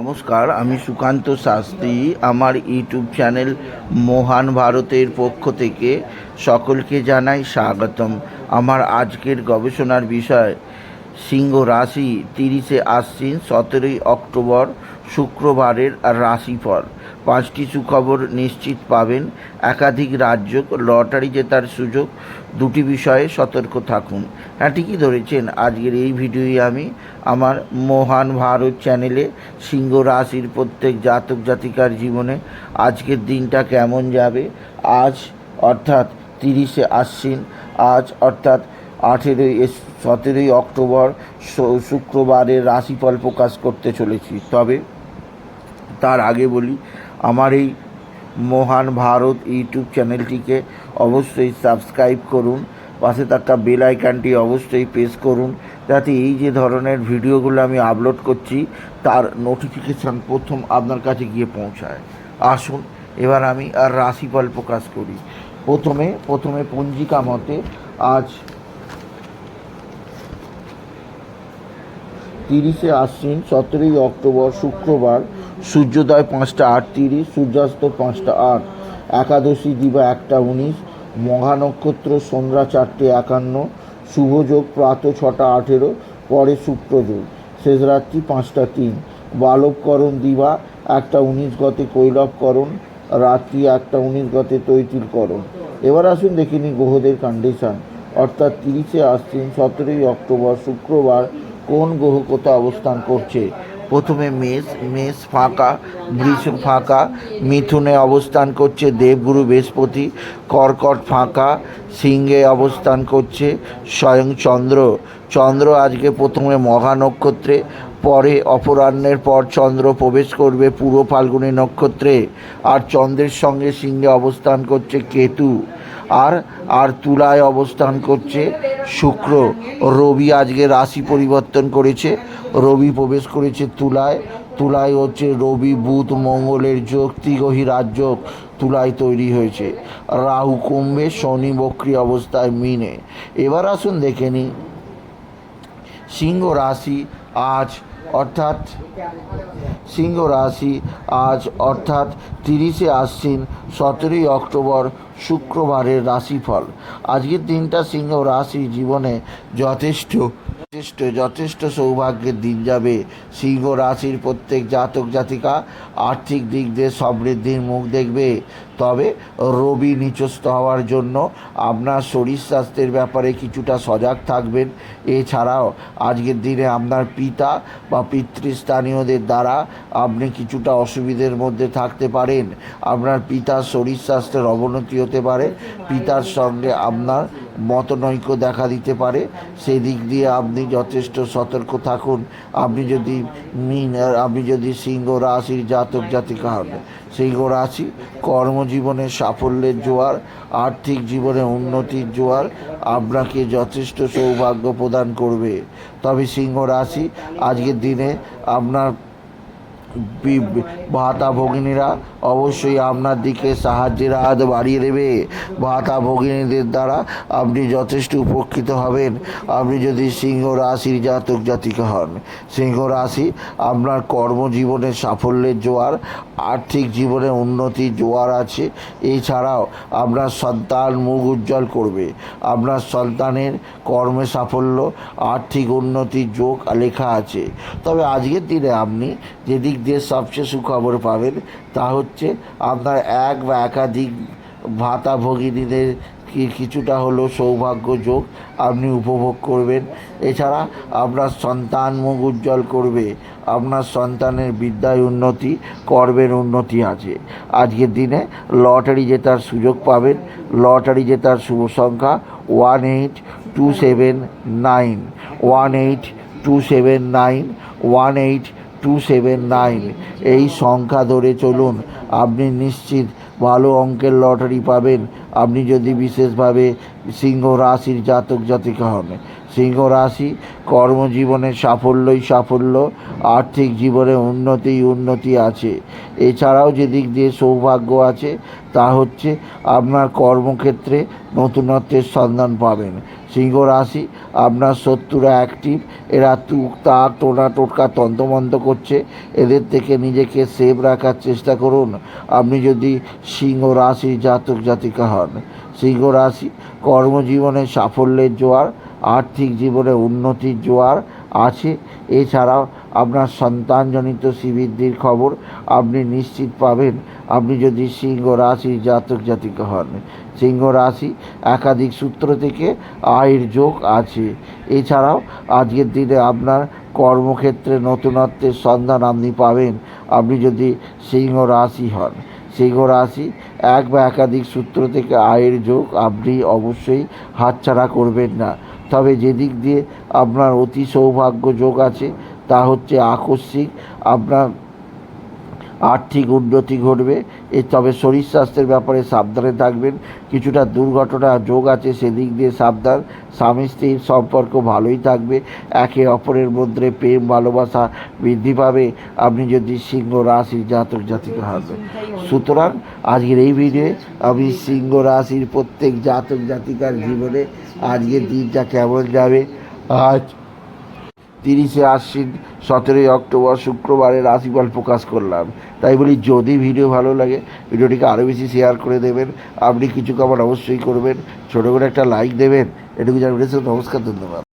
নমস্কার, আমি সুকান্ত শাস্ত্রী। আমার ইউটিউব চ্যানেল মহান ভারতের পক্ষ থেকে সকলকে জানাই স্বাগতম। আমার আজকের গবেষণার বিষয়, সিংহ রাশি তিরিশে আশ্বিন সতেরোই অক্টোবর, শুক্রবারের রাশিফল। পাঁচটি সুখবর নিশ্চিত পাবেন। একাধিক রাজ্য লটারি জেতার সুযোগ, দুটি বিষয়ে সতর্ক থাকুন। হ্যাঁ ঠিকই ধরেছেন, আজকের এই ভিডিওই আমি আমার মহান ভারত চ্যানেলে সিংহ রাশির প্রত্যেক জাতক জাতিকার জীবনে আজকের দিনটা কেমন যাবে। আজ অর্থাৎ তিরিশে আশ্বিন, আজ অর্থাৎ আঠেরোই সতেরোই অক্টোবর শুক্রবারের রাশিফল প্রকাশ করতে চলেছি। তবে তার আগে বলি আমার এই মহান ভারত ইউটিউব চ্যানেলটিকে অবশ্যই সাবস্ক্রাইব করুন, পাশে থাকা বেল আইকনটি অবশ্যই প্রেস করুন, যাতে এই যে ধরনের ভিডিওগুলো আমি আপলোড করছি, তার নোটিফিকেশান প্রথম আপনার কাছে গিয়ে পৌঁছায়। আসুন, এবার আমি আর রাশিফল প্রকাশ করি। প্রথমে প্রথমে পঞ্জিকা মতে আজ তিরিশে আশ্বিন, সতেরোই অক্টোবর, শুক্রবার সূর্যোদয় পাঁচটা আটত্রিশ, সূর্যাস্ত পাঁচটা আট, একাদশী দিবা একটা উনিশ, মহানক্ষত্র সন্ধ্যা চারটে একান্ন, শুভযোগ প্রাত ছটা আঠেরো, পরে শুক্রযোগ শেষ রাত্রি পাঁচটা তিন, বালবকরণ দিবা একটা উনিশ গতে কৈলবকরণ, রাত্রি একটা উনিশ গতে তৈতিলকরণ। এবার আসুন দেখে নিই গ্রহদের কন্ডিশন অর্থাৎ তিরিশে আশ্বিন সতেরোই অক্টোবর শুক্রবার, কোন গ্রহ কোথায় অবস্থান করছে? প্রথমে মেষ মেষ ফাঁকা, বৃষ ফাঁকা, মিথুনে অবস্থান করছে দেবগুরু বৃহস্পতি, কর্কট ফাঁকা, সিংহে অবস্থান করছে স্বয়ং চন্দ্র। চন্দ্র আজকে প্রথমে মহা নক্ষত্রে পরে অপরাহ্নের পর চন্দ্র প্রবেশ করবে পূর্ব ফাল্গুনী নক্ষত্রে। আর চন্দ্রের সঙ্গে সিংহে অবস্থান করছে কেতু। আর আর তুলায় অবস্থান করছে শুক্র। রবি আজকে রাশি পরিবর্তন করেছে। রবি প্রবেশ করেছে তুলায়। তুলায় হচ্ছে রবি, বুধ, মঙ্গলের যোগ ত্রিগহী রাজযোগ তুলায় তৈরি হয়েছে। রাহু কুম্ভে শনি বক্রী অবস্থায় মিনে। এবার আসুন দেখে নিই। সিংহ রাশি আজ অর্থাৎ সিংহ রাশি আজ অর্থাৎ তিরিশে আশ্বিন সতেরোই অক্টোবর শুক্রবারের রাশিফল। আজকের দিনটা সিংহ রাশি জীবনে যথেষ্ট যথেষ্ট যথেষ্ট সৌভাগ্যের দিন যাবে। সিংহ রাশির প্রত্যেক জাতক জাতিকা আর্থিক দিক দিয়ে সমৃদ্ধির মুখ দেখবে। তবে রবি নিচস্থ হওয়ার জন্য আপনার শরীর স্বাস্থ্যের ব্যাপারে কিছুটা সজাগ থাকবেন। এছাড়াও আজকের দিনে আপনার পিতা বা পিতৃস্থানীয়দের দ্বারা আপনি কিছুটা অসুবিধের মধ্যে থাকতে পারেন। আপনার পিতার শরীর স্বাস্থ্যের অবনতি হতে পারে। পিতার সঙ্গে আপনার মতনৈক্য দেখা দিতে পারে। সেই দিক দিয়ে আপনি যথেষ্ট সতর্ক থাকুন। আপনি যদি মিন, আপনি যদি সিংহ, রাশির জাতক জাতিকা হন সিংহ রাশি কর্মজীবনে সাফল্যের জোয়ার, আর্থিক জীবনে উন্নতির জোয়ার আপনাকে যথেষ্ট সৌভাগ্য প্রদান করবে। তবে সিংহ রাশি, আজকের দিনে আপনার ভাতা ভগিনীরা অবশ্যই আপনার দিকে সাহায্যের হাত বাড়িয়ে দেবে। ভাতা ভগিনীদের দ্বারা আপনি যথেষ্ট উপকৃত হবেন। আপনি যদি সিংহ রাশির জাতক জাতিকা হন, সিংহ রাশি আপনার কর্মজীবনে সাফল্যের জোয়ার, আর্থিক জীবনে উন্নতির জোয়ার আছে। এছাড়াও আপনার সন্তান মুখ উজ্জ্বল করবে। আপনার সন্তানের কর্মে সাফল্য, আর্থিক উন্নতির যোগ লেখা আছে। তবে আজকের দিনে আপনি যেদিক দিয়ে সবচেয়ে সুখবর পাবেন তা হচ্ছে আপনার এক বা একাধিক ভাতা ভগিনীদের কি কিছুটা হলো সৌভাগ্য যোগ আপনি উপভোগ করবেন। এছাড়া আপনার সন্তান মুখ উজ্জ্বল করবে, আপনার সন্তানের বিদ্যায় উন্নতি, কর্মের উন্নতি আছে। আজকের দিনে লটারি জেতার সুযোগ পাবেন। লটারি জেতার শুভ সংখ্যা one eight two seven nine, one eight two seven nine, one eight two seven nine এই সংখ্যা ধরে চলুন। আপনি নিশ্চিত ভালো অঙ্কের লটারি পাবেন। আপনি যদি বিশেষভাবে সিংহ রাশির জাতক জাতিকা হন, সিংহ রাশি কর্মজীবনে সাফল্যই সাফল্য, আর্থিক জীবনে উন্নতি উন্নতি আছে। এছাড়াও যে দিক দিয়ে সৌভাগ্য আছে, তা হচ্ছে আপনার কর্মক্ষেত্রে নতুনত্বের সন্ধান পাবেন। সিংহ রাশি আপনার শত্রুরা অ্যাক্টিভ এরা তুক তাক, টোনা টোটকা তন্তমন্ত করছে। এদের থেকে নিজেকে সেভ রাখার চেষ্টা করুন। আপনি যদি সিংহ রাশি জাতক জাতিকা হন সিংহ রাশি কর্মজীবনে সাফল্যের জোয়ার, আর্থিক জীবনে উন্নতির জোয়ার আছে। এছাড়াও আপনার সন্তানজনিত শ্রীবৃদ্ধির খবর আপনি নিশ্চিত পাবেন। আপনি যদি সিংহ রাশির জাতক জাতিক হন সিংহ রাশি একাধিক সূত্র থেকে আয়ের যোগ আছে। এছাড়াও আজকের দিনে আপনার কর্মক্ষেত্রে নতুনত্বের সন্ধান আপনি পাবেন। আপনি যদি সিংহ রাশি হন সিংহ আসি এক বা একাধিক সূত্র থেকে আয়ের যোগ আপনি অবশ্যই হাতছাড়া করবেন না। তবে যেদিক দিয়ে আপনার অতি সৌভাগ্য যোগ আছে, তা হচ্ছে আকস্মিক আপনার আর্থিক উন্নতি ঘটবে। এ তবে শরীর স্বাস্থ্যের ব্যাপারে সাবধানে থাকবেন। কিছুটা দুর্ঘটনা যোগ আছে সেদিক দিয়ে সাবধান। স্বামী স্ত্রীর সম্পর্ক ভালোই থাকবে। একে অপরের মধ্যে প্রেম, ভালোবাসা বৃদ্ধি পাবে। আপনি যদি সিংহ রাশির জাতক, জাতিকা হবেন সুতরাং আজকের এই ভিডিওয়ে আমি সিংহ, রাশির প্রত্যেক জাতক, জাতিকার জীবনে আজকের দিনটা কেমন যাবে? আজ তিরিশে আশ্বিন সতেরোই অক্টোবর শুক্রবারে রাশিফল প্রকাশ করলাম। তাই বলি, যদি ভিডিও ভালো লাগে, ভিডিওটিকে আরও বেশি শেয়ার করে দেবেন। আপনি কিছু কমেন্ট অবশ্যই করবেন। ছোটো করে একটা লাইক দেবেন। এটুকু জানবেন নমস্কার, ধন্যবাদ।